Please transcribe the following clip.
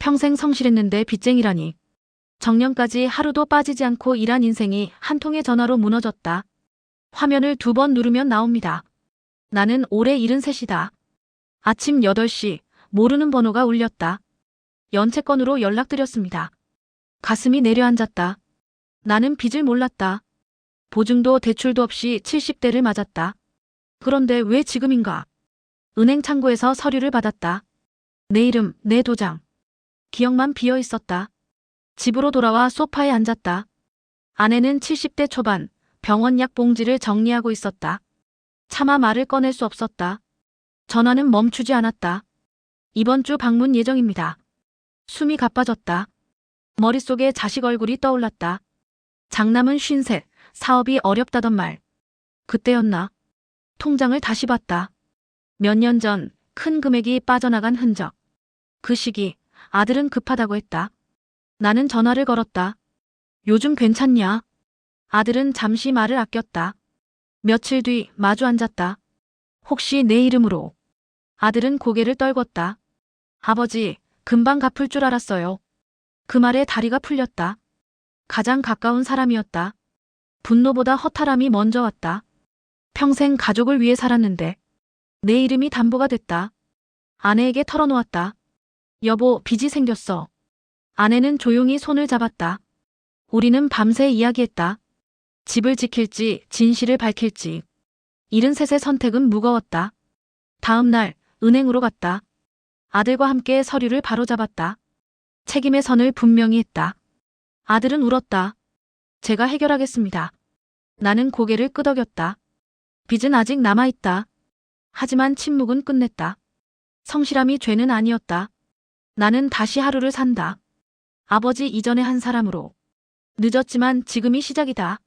평생 성실했는데 빚쟁이라니. 정년까지 하루도 빠지지 않고 일한 인생이 한 통의 전화로 무너졌다. 화면을 두 번 누르면 나옵니다. 나는 올해 73이다. 아침 8시 모르는 번호가 울렸다. 연체건으로 연락드렸습니다. 가슴이 내려앉았다. 나는 빚을 몰랐다. 보증도 대출도 없이 70대를 맞았다. 그런데 왜 지금인가? 은행 창구에서 서류를 받았다. 내 이름, 내 도장. 기억만 비어 있었다. 집으로 돌아와 소파에 앉았다. 아내는 70대 초반 병원 약 봉지를 정리하고 있었다. 차마 말을 꺼낼 수 없었다. 전화는 멈추지 않았다. 이번 주 방문 예정입니다. 숨이 가빠졌다. 머릿속에 자식 얼굴이 떠올랐다. 장남은 쉰셋, 사업이 어렵다던 말. 그때였나? 통장을 다시 봤다. 몇 년 전 큰 금액이 빠져나간 흔적. 그 시기 아들은 급하다고 했다. 나는 전화를 걸었다. 요즘 괜찮냐? 아들은 잠시 말을 아꼈다. 며칠 뒤 마주 앉았다. 혹시 내 이름으로? 아들은 고개를 떨궜다. 아버지, 금방 갚을 줄 알았어요. 그 말에 다리가 풀렸다. 가장 가까운 사람이었다. 분노보다 허탈함이 먼저 왔다. 평생 가족을 위해 살았는데 내 이름이 담보가 됐다. 아내에게 털어놓았다. 여보, 빚이 생겼어. 아내는 조용히 손을 잡았다. 우리는 밤새 이야기했다. 집을 지킬지 진실을 밝힐지. 73의 선택은 무거웠다. 다음 날 은행으로 갔다. 아들과 함께 서류를 바로잡았다. 책임의 선을 분명히 했다. 아들은 울었다. 제가 해결하겠습니다. 나는 고개를 끄덕였다. 빚은 아직 남아있다. 하지만 침묵은 끝냈다. 성실함이 죄는 아니었다. 나는 다시 하루를 산다. 아버지 이전의 한 사람으로. 늦었지만 지금이 시작이다.